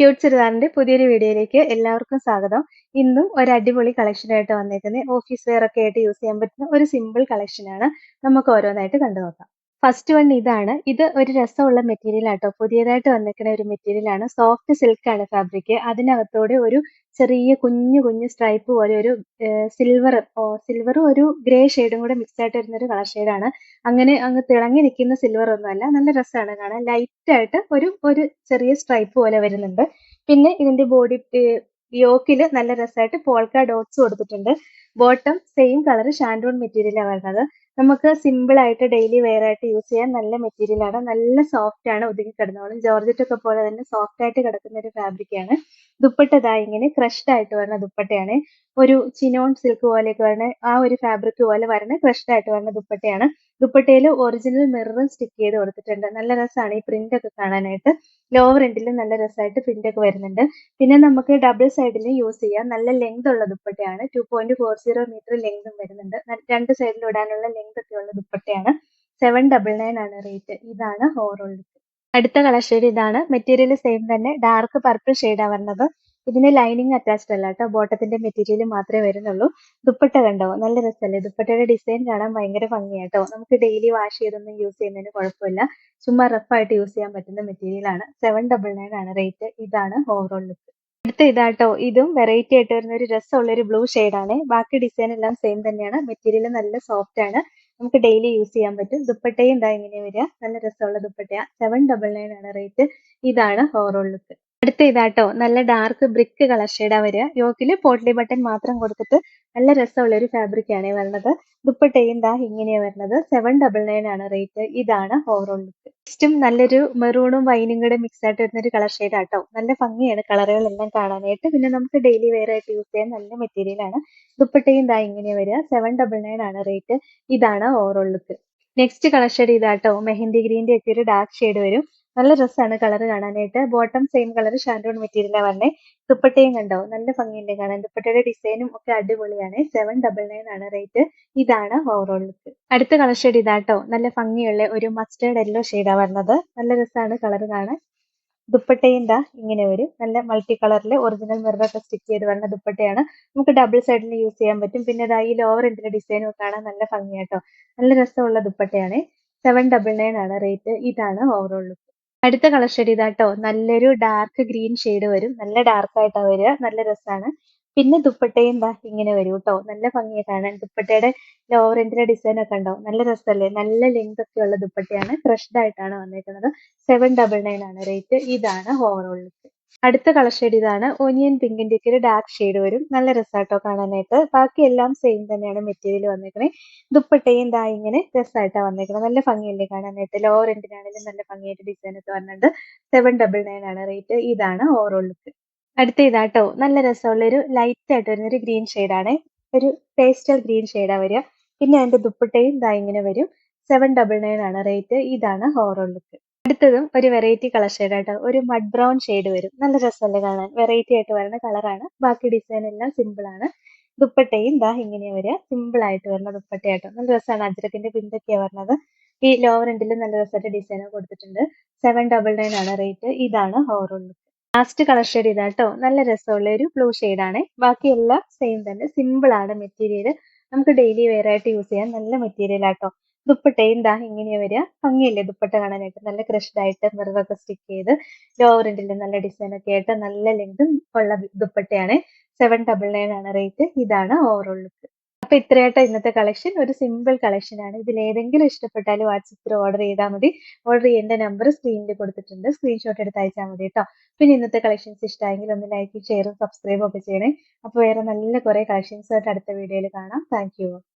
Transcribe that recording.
Cute ചുരിദാറിന്റെ പുതിയൊരു വീഡിയോയിലേക്ക് എല്ലാവർക്കും സ്വാഗതം. ഇന്നും ഒരു അടിപൊളി കളക്ഷനായിട്ട് വന്നേക്കുന്നത് ഓഫീസ് വെയർ ഒക്കെ ആയിട്ട് യൂസ് ചെയ്യാൻ പറ്റുന്ന ഒരു സിമ്പിൾ കളക്ഷനാണ് നമുക്ക് ഓരോന്നായിട്ട് കണ്ടു നോക്കാം ഫസ്റ്റ് വൺ ഇതാണ്. ഇത് ഒരു രസമുള്ള മെറ്റീരിയൽ ആട്ടോ. പുതിയതായിട്ട് വന്നിരിക്കുന്ന ഒരു മെറ്റീരിയൽ ആണ്. സോഫ്റ്റ് സിൽക്ക് ആണ് ഫാബ്രിക് അതിനകത്തോടെ ഒരു ചെറിയ കുഞ്ഞു കുഞ്ഞു സ്ട്രൈപ്പ് പോലെ ഒരു സിൽവർ സിൽവറും ഒരു ഗ്രേ ഷെയ്ഡും കൂടെ മിക്സ് ആയിട്ട് വരുന്ന ഒരു കളർ ഷെയ്ഡാണ് അങ്ങനെ അങ്ങ് തിളങ്ങി നിൽക്കുന്ന സിൽവർ ഒന്നുമല്ല നല്ല രസമാണ് കാണാൻ. ലൈറ്റ് ആയിട്ട് ഒരു ഒരു ചെറിയ സ്ട്രൈപ്പ് പോലെ വരുന്നുണ്ട്. പിന്നെ ഇതിന്റെ ബോഡി യോക്കിൽ നല്ല രസമായിട്ട് പോൾക്ക ഡോട്ട്സ് കൊടുത്തിട്ടുണ്ട്. ബോട്ടം സെയിം കളർ ഷാൻഡോൺ മെറ്റീരിയലാണ് വരുന്നത്. നമുക്ക് സിമ്പിൾ ആയിട്ട് ഡെയിലി വെയർ ആയിട്ട് യൂസ് ചെയ്യാൻ നല്ല മെറ്റീരിയൽ ആണ്. നല്ല സോഫ്റ്റ് ആണ് ഒതുങ്ങി കിടന്നോളും. ജോർജറ്റ് ഒക്കെ പോലെ തന്നെ സോഫ്റ്റ് ആയിട്ട് കിടക്കുന്ന ഒരു ഫാബ്രിക് ആണ്. ദുപ്പട്ട ഇതാ ഇങ്ങനെ ക്രഷ്ഡ് ആയിട്ട് വരുന്ന ദുപ്പട്ടയാണ്. ഒരു ചിനോൺ സിൽക്ക് പോലെയൊക്കെ വരുന്ന ആ ഒരു ഫാബ്രിക് പോലെ വരുന്ന ക്രഷ്ഡ് ആയിട്ട് വരുന്ന ദുപ്പട്ടയാണ്. ദുപ്പട്ടയിൽ ഒറിജിനൽ മിററും സ്റ്റിക്ക് ചെയ്ത് കൊടുത്തിട്ടുണ്ട്. നല്ല രസമാണ് ഈ പ്രിന്റ് ഒക്കെ കാണാനായിട്ട്. ലോവർ എൻഡിലും നല്ല രസമായിട്ട് പ്രിന്റ് ഒക്കെ വരുന്നുണ്ട്. പിന്നെ നമുക്ക് ഡബിൾ സൈഡിലും യൂസ് ചെയ്യാം. നല്ല ലെങ്ത് ഉള്ള ദുപ്പട്ടയാണ്. Two point four zero metre ലെങ്തും വരുന്നുണ്ട്. രണ്ട് സൈഡിൽ ഇടാനുള്ള ലെങ്ത് ഒക്കെ ഉള്ള ദുപ്പട്ടയാണ്? സെവൻ ഡബിൾ നയൻ ആണ് റേറ്റ് ഇതാണ് ഓവറോൾ ലുക്ക് അടുത്ത കളർ ഷെയ്ഡ് ഇതാണ്. മെറ്റീരിയൽ സെയിം തന്നെ. ഡാർക്ക് പർപ്പിൾ ഷെയ്ഡാണ് വരുന്നത്. ഇതിന് ലൈനിങ് അറ്റാച്ച്ഡ് അല്ല കേട്ടോ ബോട്ടത്തിന്റെ മെറ്റീരിയൽ മാത്രമേ വരുന്നുള്ളൂ. ദുപ്പട്ട കണ്ടോ? നല്ല രസമല്ലേ ദുപ്പട്ടയുടെ ഡിസൈൻ കാണാൻ ഭയങ്കര ഭംഗിയാട്ടോ നമുക്ക് ഡെയിലി വാഷ് ചെയ്തൊന്നും യൂസ് ചെയ്യുന്നതിന് കുഴപ്പമില്ല. ചുമ്മാ റഫായിട്ട് യൂസ് ചെയ്യാൻ പറ്റുന്ന മെറ്റീരിയൽ ആണ്. സെവൻ ഡബിൾ നയൻ ആണ് റേറ്റ് ഇതാണ് ഓവറോൾ ലുക്ക് അടുത്ത ഇതാട്ടോ ഇതും വെറൈറ്റി ആയിട്ട് വരുന്ന ഒരു രസമുള്ള ഒരു ബ്ലൂ ആണ്. ബാക്കി ഡിസൈൻ എല്ലാം സെയിം തന്നെയാണ്. മെറ്റീരിയൽ നല്ല സോഫ്റ്റ് ആണ്. നമുക്ക് ഡെയിലി യൂസ് ചെയ്യാൻ പറ്റും. ദുപ്പട്ടയും ഇതാ ഇങ്ങനെ വരിക. നല്ല രസമുള്ള ദുപ്പട്ടയാ. സെവൻ ഡബിൾ നയൻ ആണ് റേറ്റ് ഇതാണ് ഓവറോൾ ലുക്ക് അടുത്ത ഇതാട്ടോ. നല്ല ഡാർക്ക് ബ്രിക്ക് കളർ ഷെയ്ഡാ വരിക. യോക്കിൽ പോട്ട്ലി ബട്ടൺ മാത്രം കൊടുത്തിട്ട് നല്ല രസമുള്ള ഒരു ഫാബ്രിക് ആണ് വരുന്നത് ദുപ്പട്ടയും ഇതാ ഇങ്ങനെയാ വരുന്നത് സെവൻ ഡബിൾ നയൻ ആണ് റേറ്റ് ഇതാണ് ഓവറോൾ ലുക്ക് നല്ലൊരു മെറൂണും വൈനും കൂടെ മിക്സ് ആയിട്ട് വരുന്ന ഒരു കളർ ഷെയ്ഡ് ആട്ടോ. നല്ല ഭംഗിയാണ് കളറുകളെല്ലാം കാണാനായിട്ട്. പിന്നെ നമുക്ക് ഡെയിലി വെയർ ആയിട്ട് യൂസ് ചെയ്യാൻ നല്ല മെറ്റീരിയൽ ആണ്. ദുപ്പട്ടയും ഇതാ ഇങ്ങനെ വരിക. സെവൻ ഡബിൾ നയൻ ആണ് റേറ്റ് ഇതാണ് overall look next colour shade ഇതാട്ടോ. മെഹന്തി ഗ്രീന്റെ ഒക്കെ ഒരു ഡാർക്ക് ഷെയ്ഡ് വരും. നല്ല രസമാണ് കളർ കാണാനായിട്ട്. ബോട്ടം സെയിം കളർ ഷാൻഡോൺ മെറ്റീരിയലാണ് പറഞ്ഞേ ദുപ്പട്ടയും കണ്ടോ? നല്ല ഭംഗിയുണ്ട് കാണാൻ. ദുപ്പട്ടയുടെ ഡിസൈനും ഒക്കെ അടിപൊളിയാണ്. സെവൻ ഡബിൾ നയൻ ആണ് റേറ്റ് ഇതാണ് ഓവറോൾ ലുക്ക് അടുത്ത കളർ ഷെയ്ഡ് ഇതാട്ടോ. നല്ല ഭംഗിയുള്ള ഒരു മസ്റ്റേർഡ് യെല്ലോ ഷെയ്ഡാണ് വരുന്നത് നല്ല രസമാണ് കളർ കാണാൻ. ദുപ്പട്ടയും ദാ ഇങ്ങനെ വരും നല്ല മൾട്ടി കളറിൽ ഒറിജിനൽ മിററൊക്കെ സ്റ്റിക്ക് ചെയ്ത് വരുന്ന ദുപ്പട്ടയാണ്. നമുക്ക് ഡബിൾ സൈഡിൽ യൂസ് ചെയ്യാൻ പറ്റും. പിന്നെ ദാ ഈ ലോവർ എൻഡിലെ ഡിസൈനും കാണാൻ നല്ല ഭംഗിയാട്ടോ. നല്ല രസമുള്ള ദുപ്പട്ടയാണ്. സെവൻ ഡബിൾ നയൻ ആണ് റേറ്റ് ഇതാണ് ഓവറോൾ ലുക്ക് അടുത്ത കളർ ഷെയ്ഡ് ഇതാട്ടോ. നല്ലൊരു ഡാർക്ക് ഗ്രീൻ ഷെയ്ഡ് വരും. നല്ല ഡാർക്ക് ആയിട്ടാ വരിക. നല്ല രസമാണ് പിന്നെ ദുപ്പട്ടയും ഇതാ ഇങ്ങനെ വരും കേട്ടോ നല്ല ഭംഗിയെ കാണാൻ. ദുപ്പട്ടയുടെ ലോവർ എൻഡിലെ ഡിസൈൻ ഒക്കെ ഉണ്ടോ? നല്ല രസമല്ലേ നല്ല ലെങ്ത് ഒക്കെ ഉള്ള ദുപ്പട്ടയാണ്. ക്രഷ്ഡ് ആയിട്ടാണ് വന്നേക്കുന്നത്. സെവൻ ഡബിൾ നയൻ ആണ് റേറ്റ് ഇതാണ് ഓവറോൾ ലുക്ക് അടുത്ത കളർ ഷെയ്ഡ് ഇതാണ് ഓനിയൻ പിങ്കിന്റെ ഒക്കെ ഒരു ഡാർക്ക് ഷെയ്ഡ് വരും. നല്ല രസമായിട്ടോ കാണാനായിട്ട്. ബാക്കി എല്ലാം സെയിം തന്നെയാണ് മെറ്റീരിയൽ വന്നേക്കണേ. ദുപ്പട്ടയും ദാ ഇങ്ങനെ രസമായിട്ടാണ് വന്നേക്കുന്നത് നല്ല ഭംഗിയല്ലേ കാണാനായിട്ട്. ലോവർ എൻഡിനാണെങ്കിലും നല്ല ഭംഗിയായിട്ട് ഡിസൈൻ ഒക്കെ വന്നിട്ടുണ്ട്. സെവൻ ഡബിൾ നയൻ ആണ് റേറ്റ് ഇതാണ് ഓവറോൾ ലുക്ക് അടുത്ത ഇതാട്ടോ. നല്ല രസമുള്ള ഒരു ലൈറ്റ് ആയിട്ട് വരുന്ന ഒരു ഗ്രീൻ ആണ്. ഒരു പേസ്റ്റൽ ഗ്രീൻ ഷെയ്ഡാ വരിക. പിന്നെ അതിന്റെ ദുപ്പട്ടയും ദാ ഇങ്ങനെ വരും. സെവൻ ഡബിൾ നയൻ ആണ് റേറ്റ് ഇതാണ് ഓവറോൾ ലുക്ക് അടുത്തതും ഒരു വെറൈറ്റി കളർ ഷെയ്ഡ് ആട്ടോ. ഒരു മഡ് ബ്രൗൺ ഷെയ്ഡ് വരും. നല്ല രസമല്ലേ കാണാൻ. വെറൈറ്റി ആയിട്ട് വരുന്ന കളറാണ് ബാക്കി ഡിസൈൻ എല്ലാം സിമ്പിൾ ആണ്. ദുപ്പട്ടയും ദാ ഇങ്ങനെ വരിക. സിമ്പിൾ ആയിട്ട് വരുന്ന ദുപ്പട്ടയാട്ടോ. നല്ല രസമാണ്. അജ്രക്കിന്റെ പിന്തൊക്കെയാണ് വരുന്നത്. ഈ ലോവർ എൻഡിൽ നല്ല രസമായിട്ട് ഡിസൈൻ കൊടുത്തിട്ടുണ്ട്. സെവൻ ഡബിൾ നയൻ ആണ് റേറ്റ് ഇതാണ് ലുക്ക് ലാസ്റ്റ് കളർ ഷെയ്ഡ് ഇതാട്ടോ. നല്ല രസമുള്ള ഒരു ബ്ലൂ ആണ്. ബാക്കി എല്ലാം സെയിം തന്നെ. സിമ്പിൾ ആണ് മെറ്റീരിയൽ നമുക്ക് ഡെയിലി വെയർ ആയിട്ട് യൂസ് ചെയ്യാൻ നല്ല മെറ്റീരിയൽ ആട്ടോ. ദുപ്പട്ടയും ദാ ഇങ്ങനെയാ വരിക. ഭംഗിയല്ലേ ദുപ്പട്ട കാണാനായിട്ട്? നല്ല ക്രഷ്ഡ് ആയിട്ട് മിററൊക്കെ സ്റ്റിക്ക് ചെയ്ത് ലോവറിന്റെ നല്ല ഡിസൈൻ ഒക്കെ ആയിട്ട് നല്ല ലെങ്തും ഉള്ള ദുപ്പട്ടയാണ്. സെവൻ ഡബിൾ നയൻ ആണ് റേറ്റ് ഇതാണ് ഓവറോൾ ലുക്ക് അപ്പൊ ഇത്രയായിട്ട് ഇന്നത്തെ കളക്ഷൻ ഒരു സിമ്പിൾ കളക്ഷൻ ആണ്. ഇതിൽ ഏതെങ്കിലും ഇഷ്ടപ്പെട്ടാൽ വാട്സപ്പിൽ ഓർഡർ ചെയ്താൽ മതി. ഓർഡർ ചെയ്യേണ്ട നമ്പർ സ്ക്രീനിൽ കൊടുത്തിട്ടുണ്ട്. സ്ക്രീൻഷോട്ട് എടുത്ത് അയച്ചാൽ മതി കേട്ടോ. പിന്നെ ഇന്നത്തെ കളക്ഷൻസ് ഇഷ്ടമായെങ്കിൽ ഒന്ന് ലൈക്ക് ഷെയറും സബ്സ്ക്രൈബും ഒക്കെ ചെയ്യണേ. അപ്പോൾ വേറെ നല്ല കുറെ കളക്ഷൻസ് ആയിട്ട് അടുത്ത വീഡിയോയിൽ കാണാം. താങ്ക്